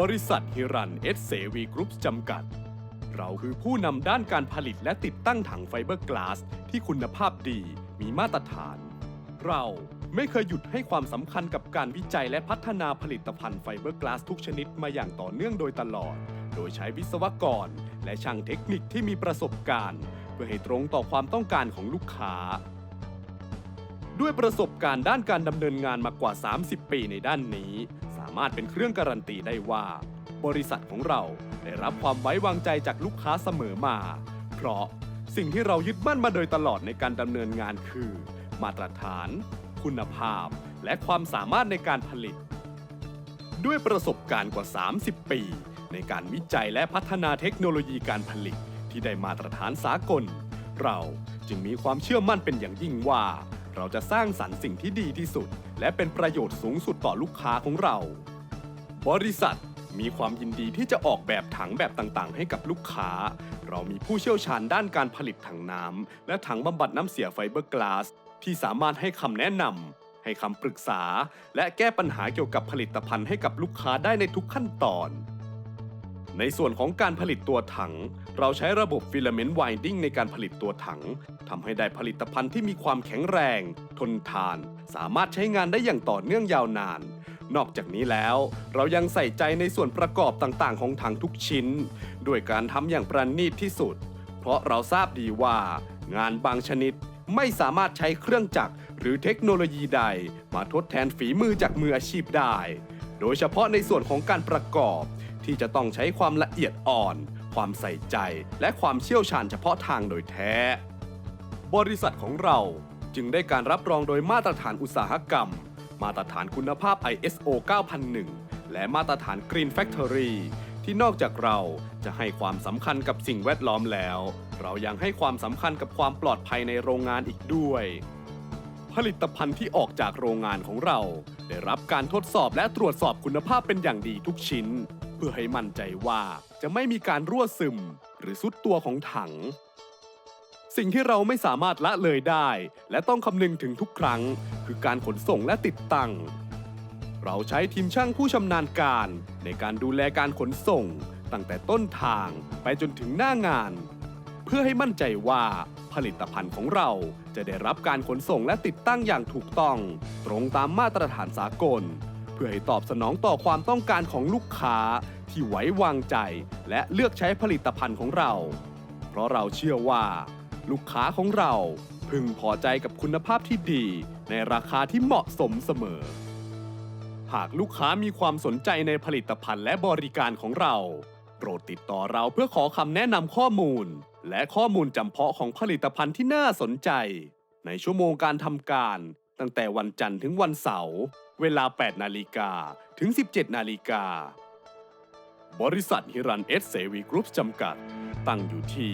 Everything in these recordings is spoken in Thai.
บริษัทฮิรันเอสเซวีกรุ๊ปจำกัด เราคือผู้นำด้านการผลิตและติดตั้งถังไฟเบอร์กลาส ที่คุณภาพดีมีมาตรฐาน เราไม่เคยหยุดให้ความสำคัญกับการวิจัยและพัฒนาผลิตภัณฑ์ไฟเบอร์กลาสทุกชนิดมาอย่างต่อเนื่องโดยตลอด โดยใช้วิศวกร และช่างเทคนิคที่มีประสบการณ์ เพื่อให้ตรงต่อความต้องการของลูกค้า ด้วยประสบการณ์ด้านการดำเนินงานมากว่า 30 ปีในด้านนี้ามารถเป็นเครื่องการันตีได้ว่า บริษัทของเราได้รับความไว้วางใจจากลูกค้าเสมอมา เพราะสิ่งที่เรายึดมั่นมาโดยตลอดในการดำเนินงานคือ มาตรฐาน คุณภาพ และความสามารถในการผลิต ด้วยประสบการณ์กว่า 30 ปี ในการวิจัยและพัฒนาเทคโนโลยีการผลิตที่ได้มาตรฐานสากล เราจึงมีความเชื่อมั่นเป็นอย่างยิ่งว่า เราจะสร้างสรรค์สิ่งที่ดีที่สุด และเป็นประโยชน์สูงสุดต่อลูกค้าของเรา บริษัทมีความยินดีที่จะออกแบบถังแบบต่างๆ ให้กับลูกค้า เรามีผู้เชี่ยวชาญด้านการผลิตถังน้ำและถังบำบัดน้ำเสียไฟเบอร์กลาส ที่สามารถให้คำแนะนำให้คำปรึกษา และแก้ปัญหาเกี่ยวกับผลิตภัณฑ์ให้กับลูกค้าได้ในทุกขั้นตอน ในส่วนของการผลิตตัวถัง เราใช้ระบบฟิลาเมนต์ไวดิ้งในการผลิตตัวถังทำให้ได้ผลิตภัณฑ์ที่มีความแข็งแรง ทนทาน สามารถใช้งานได้อย่างต่อเนื่องยาวนาน นอกจากนี้แล้ว เรายังใส่ใจในส่วนประกอบต่างๆ ของถังทุกชิ้น ด้วยการทำอย่างประณีตที่สุด เพราะเราทราบดีว่า งานบางชนิดไม่สามารถใช้เครื่องจักรหรือเทคโนโลยีใด มาทดแทนฝีมือจากมืออาชีพได้ โดยเฉพาะในส่วนของการประกอบ ที่จะต้องใช้ความละเอียดอ่อน ความใส่ใจ และความเชี่ยวชาญเฉพาะทางโดยแท้ บริษัทของเราจึงได้การรับรองโดยมาตรฐานอุตสาหกรรม มาตรฐานคุณภาพ ISO 9001 และมาตรฐาน Green Factory ที่นอกจากเราจะให้ความสำคัญกับสิ่งแวดล้อมแล้ว เรายังให้ความสำคัญกับความปลอดภัยในโรงงานอีกด้วย ผลิตภัณฑ์ที่ออกจากโรงงานของเรา ได้รับการทดสอบและตรวจสอบคุณภาพเป็นอย่างดีทุกชิ้น เพื่อให้มั่นใจว่าจะไม่มีการรั่วซึม หรือซุดตัวของถัง สิ่งที่เราไม่สามารถละเลยได้ และต้องคำนึงถึงทุกครั้ง คือการขนส่งและติดตั้ง เราใช้ทีมช่างผู้ชำนาญการ ในการดูแลการขนส่ง ตั้งแต่ต้นทางไปจนถึงหน้างาน เพื่อให้มั่นใจว่าผลิตภัณฑ์ของเราจะได้รับการขนส่งและติดตั้งอย่างถูกต้อง ตรงตามมาตรฐานสากล เพื่อให้ตอบสนองต่อความต้องการของลูกค้าที่ไว้วางใจ และเลือกใช้ผลิตภัณฑ์ของเรา เพราะเราเชื่อว่า ลูกค้าของเรา พึงพอใจกับคุณภาพที่ดี ในราคาที่เหมาะสมเสมอ หากลูกค้ามีความสนใจในผลิตภัณฑ์และบริการของเรา โปรดติดต่อเราเพื่อขอคำแนะนำข้อมูล และข้อมูลจำเพาะของผลิตภัณฑ์ที่น่าสนใจ ในชั่วโมงการทำการ ตั้งแต่วันจันทร์ถึงวันเสาร์เวลา 8 นาฬิกาถึง 17 นาฬิกาบริษัทฮิรันเอสเซวีกรุ๊ปจำกัด ตั้งอยู่ที่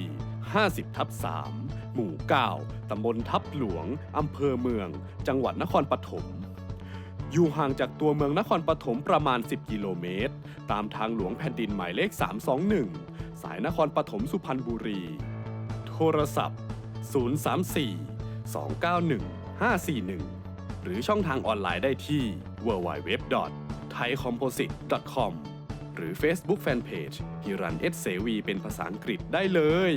50ทับ3หมู่ 9 ตำบลทับหลวง อำเภอเมือง จังหวัดนครปฐม อยู่ห่างจากตัวเมืองนครปฐมประมาณ 10 กิโลเมตร ตามทางหลวงแผ่นดินหมายเลข 321 สายนครปฐมสุพรรณบุรี โทรศัพท์ 034 291 541หรือช่องทางออนไลน์ได้ที่ www.thaicomposite.com หรือ Facebook Fanpage ฮิรันเอสเสวีเป็นภาษาอังกฤษได้เลย